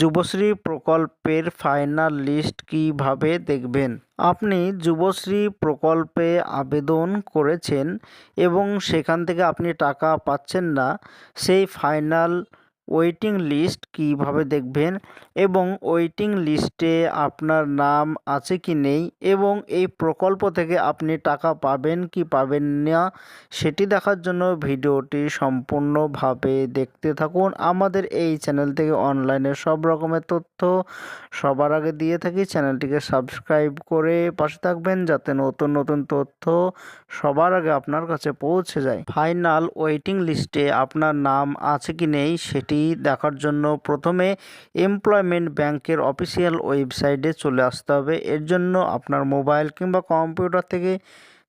যুবশ্রী প্রকল্পের final list কীভাবে দেখবেন? আপনি যুবশ্রী প্রকল্পে আবেদন করেছেন এবং সেখান থেকে আপনি টাকা পাচ্ছেন না, সেই ফাইনাল ওয়েটিং লিস্ট কীভাবে দেখবেন এবং ওয়েটিং লিস্টে আপনার নাম আছে কি নেই এবং এই প্রকল্প থেকে আপনি টাকা পাবেন কি পাবেন না সেটি দেখার জন্য ভিডিওটি সম্পূর্ণভাবে দেখতে থাকুন। আমাদের এই চ্যানেল থেকে অনলাইনে সব রকমের তথ্য সবার আগে দিয়ে থাকি। চ্যানেলটিকে সাবস্ক্রাইব করে পাশে থাকবেন যাতে নতুন নতুন তথ্য সবার আগে আপনার কাছে পৌঁছে যায়। ফাইনাল ওয়েটিং লিস্টে আপনার নাম আছে কি নেই সেটি দেখার জন্য প্রথমে এমপ্লয়মেন্ট ব্যাংকের অফিসিয়াল ওয়েবসাইটে চলে আসতে হবে। এর জন্য আপনার মোবাইল কিংবা কম্পিউটার থেকে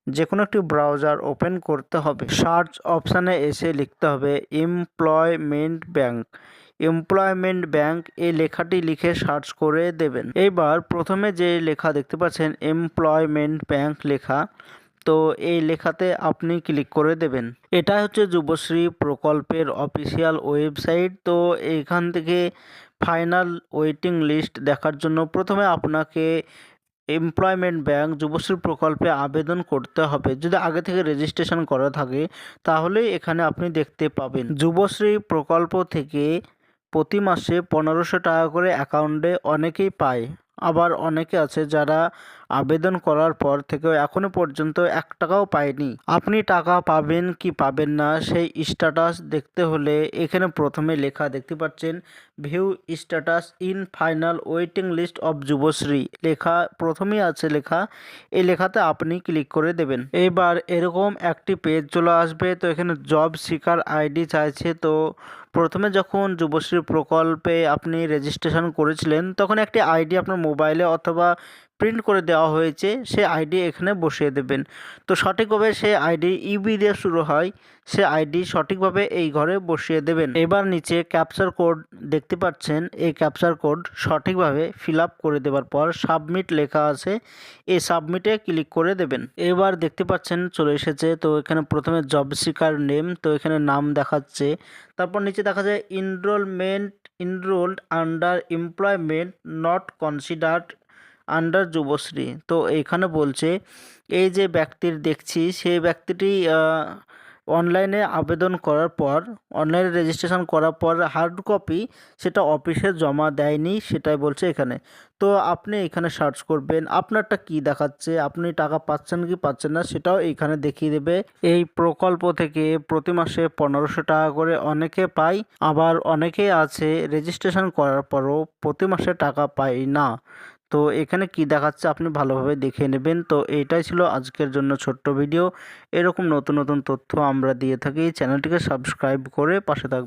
যে কোনো একটি ব্রাউজার ওপেন করতে হবে। সার্চ অপশানে এসে লিখতে হবে এমপ্লয়মেন্ট ব্যাংক। এমপ্লয়মেন্ট ব্যাংক এই লেখাটি লিখে সার্চ করে দেবেন। এবার প্রথমে যে লেখা দেখতে পাচ্ছেন, এমপ্লয়মেন্ট ব্যাংক লেখা। তো এই লেখাতে আপনি ক্লিক করে দেবেন। এটা হচ্ছে যুবশ্রী প্রকল্পের অফিসিয়াল ওয়েবসাইট। তো এইখান থেকে ফাইনাল ওয়েটিং লিস্ট দেখার জন্য প্রথমে আপনাকে এমপ্লয়মেন্ট ব্যাংক যুবশ্রী প্রকল্পে আবেদন করতে হবে। যদি আগে থেকে রেজিস্ট্রেশন করা থাকে, তাহলেই এখানে আপনি দেখতে পাবেন। যুবশ্রী প্রকল্প থেকে প্রতি মাসে পনেরোশো টাকা করে অ্যাকাউন্টে অনেকেই পায়। আবার অনেকে আছে যারা আবেদন করার পর থেকেও এখনও পর্যন্ত এক টাকাও পায়নি আপনি টাকা পাবেন কি পাবেন না, সেই স্ট্যাটাস দেখতে হলে এখানে প্রথমে লেখা দেখতে পাচ্ছেন view status in final waiting list of Yuvashree লেখা প্রথমেই আছে লেখা এই লেখাতে আপনি ক্লিক করে দেবেন। এবার এরকম একটি পেজ চলে আসবে, তো এখানে জব সিকার আইডি চাইছে, তো প্রথমে যখন যুবশ্রী প্রকল্পে আপনি রেজিস্ট্রেশন করেছিলেন, তখন একটি আইডি আপনার মোবাইলে অথবা প্রিন্ট করে দেওয়া হয়েছে, সে আইডি এখানে বসিয়ে দেবেন। তো সঠিকভাবে সে আইডি ইবি দিয়ে শুরু হয়, সে আইডি সঠিকভাবে এই ঘরে বসিয়ে দেবেন। এবার নিচে ক্যাপচার কোড দেখতে পাচ্ছেন, এই ক্যাপচার কোড সঠিকভাবে ফিল করে দেওয়ার পর সাবমিট লেখা আছে, এই সাবমিটে ক্লিক করে দেবেন। এবার দেখতে পাচ্ছেন চলে এসেছে, তো এখানে প্রথমে জব সিকার নেম তো এখানে নাম দেখাচ্ছে, তারপর নিচে দেখা যায় enrolment enrolled under employment not considered under Yuvashree. তো এইখানে বলছে, এই যে ব্যক্তির দেখছি, সেই ব্যক্তিটি অনলাইনে আবেদন করার পর অনলাইনে রেজিস্ট্রেশন করার পর হার্ড কপি সেটা অফিসে জমা দেয়নি, সেটাই বলছে এখানে। তো আপনি এখানে সার্চ করবেন, আপনারটা কি দেখাচ্ছে, আপনি টাকা পাচ্ছেন কি পাচ্ছেন না, সেটাও এইখানে দেখিয়ে দেবে। এই প্রকল্প থেকে প্রতি মাসে পনেরোশো টাকা করে অনেকে পায়, আবার অনেকে আছে রেজিস্ট্রেশন করার পরও প্রতি মাসে টাকা পায় না। তো এখানে কি দেখাচ্ছে আপনি ভালোভাবে দেখে নেবেন। তো এটাই ছিল আজকের জন্য ছোট্ট ভিডিও। এরকম নতুন নতুন তথ্য আমরা দিয়ে থাকি। চ্যানেলটিকে সাবস্ক্রাইব করে পাশে থাকবেন